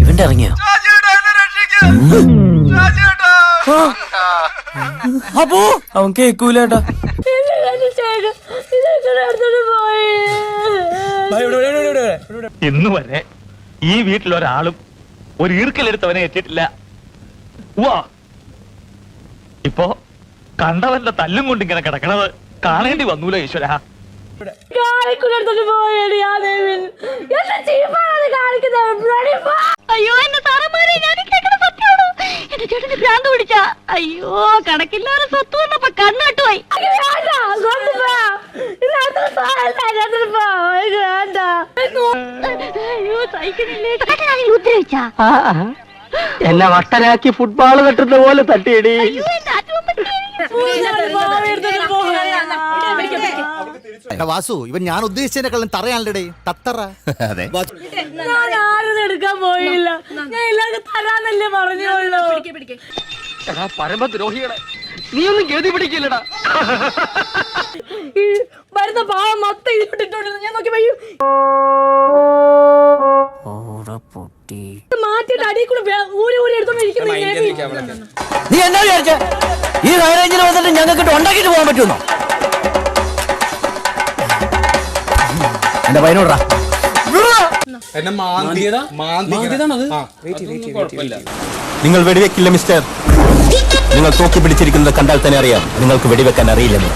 ഇവന്റെ ഇറങ്ങിയോ? അപ്പോ അവൻ കേക്കൂലേട്ടാ ഇന്ന് വരെ ഈ വീട്ടിൽ ഒരാളും ഒരു ഈർക്കലെടുത്തവനെ എത്തിയിട്ടില്ല വാ ഇപ്പോ കണ്ടവന്റെ തല്ലും കൊണ്ട് ഇങ്ങനെ കിടക്കണത് കാണേണ്ടി വന്നൂല ഈശ്വര? അയ്യോ എന്റെ സാറന്മാരെ ഞാൻ കേൾക്കുന്ന സത്യമാണോ? എന്റെ ചേട്ടന് ഭ്രാന്ത് പിടിച്ച. അയ്യോ കണക്കില്ലാതെ സ്വത്ത് വന്നപ്പോ കണ്ണാട്ടുപോയി അയ്യോ എന്നെ വട്ടനാക്കി ഫുട്ബോൾ തട്ടുന്ന പോലെ തട്ടിയടി. അയ്യോ എന്റെ എടാ വാസു ഇവൻ ഞാൻ ഉദ്ദേശിച്ചതിനെക്കാളും തറയാണല്ലേ തത്തറ. അതെ. ഞാൻ ആരും എടുക്കാൻ പോയില്ല. ഞാൻ എല്ലാവർക്കും തരാന്നല്ലേ പറഞ്ഞോളൂ പരമദ്രോഹികളെ നീ ഒന്നും ഗതി പിടിക്കില്ലടാ. ഈ വരുന്ന പാവം മൊത്തം ഇതിട്ടിട്ടുണ്ട് ഞാൻ നോക്കി പയ്യോ മാറ്റിട്ട് അടിയിൽ കൂടെ വേ- ഊരി ഊരി എടുത്തോണ്ടിരിക്കുന്നു നീ എന്നാ വിചാരിച്ച? ഈ ഹൈറേഞ്ചിൽ വന്നിട്ട് ഞങ്ങൾക്ക് ഉണ്ടാക്കിട്ട് പോകാൻ പറ്റുന്നോ എന്റെ പൈനോടാ എന്നെ മാന്തി മാന്തി നിങ്ങൾ വെടിവെക്കില്ല മിസ്റ്റർ. നിങ്ങൾ തോക്കി പിടിച്ചിരിക്കുന്നത് കണ്ടാൽ തന്നെ അറിയാം. നിങ്ങൾക്ക് വെടിവെക്കാൻ അറിയില്ലെന്ന്.